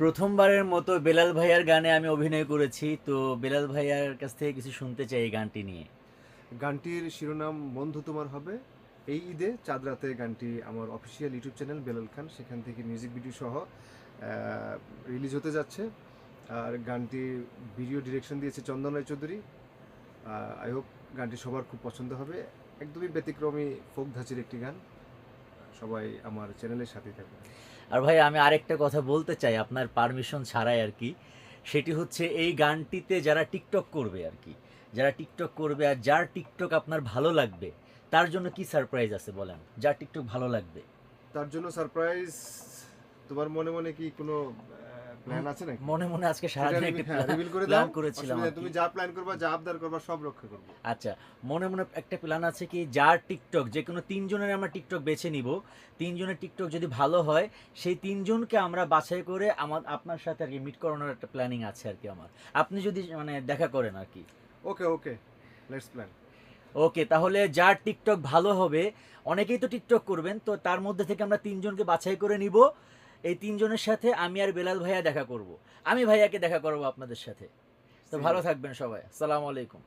প্রথমবারের মতো বেলাল ভাইয়ার গানে আমি অভিনয় করেছি, তো বেলাল ভাইয়ার কাছ থেকে কিছু শুনতে চাই এই গানটি নিয়ে। গানটির শিরোনাম বন্ধু তোমার হবে। এই ঈদে চাঁদ রাতে গানটি আমার official YouTube channel Belal Khan, সেখান থেকে মিউজিক ভিডিও সহ রিলিজ হতে যাচ্ছে। আর গানটি ভিডিও ডিরেকশন দিয়েছে চন্দন রায় চৌধুরী। আই হোপ গানটি সবার খুব পছন্দ হবে। একদমই ব্যতিক্রমী, ফোক ধাঁচির একটি গান। সবাই আমার চ্যানেলের সাথে থাকবেন। আর ভাই আমি আরেকটা কথা বলতে চাই আপনার পারমিশন ছাড়াই আর কি। সেটি হচ্ছে এই গানটিতে যারা টিকটক করবে আর কি যারা টিকটক করবে আর যার টিকটক আপনার ভালো লাগবে তার জন্য কি সারপ্রাইজ আছে বলেন? যার টিকটক ভালো লাগবে। তার জন্য সারপ্রাইজ তোমার মনে মনে কি কোনো প্ল্যান আছে নাকি? মনে মনে আজকে সারাদিন একটা রিভিল করে দাও। করেছিলাম। তুমি যা প্ল্যান করবা যা আবদার করবা সব রক্ষা করব। আচ্ছা মনে মনে একটা প্ল্যান আছে কি যার টিকটক যে কোনো তিনজনের আমরা টিকটক বেছে নিব। তিনজনের টিকটক যদি ভালো হয় সেই তিনজনকে আমরা বাছাই করে আমার আপনার সাথে আর কি মিট করানোর একটা প্ল্যানিং আছে আর কি আমার। আপনি যদি মানে দেখা করেন আর কি। ওকে ওকে লেটস প্ল্যান ওকে তাহলে যার টিকটক ভালো হবে অনেকেই তো টিকটক করবেন তো তার মধ্যে থেকে আমরা তিনজনকে বাছাই করে নিব। এই তিনজনের সাথে আমি আর বেলাল ভাইয়া দেখা করব। আমি ভাইয়াকে দেখা করব আপনাদের সাথে। তো ভালো থাকবেন সবাই। আসসালামু আলাইকুম।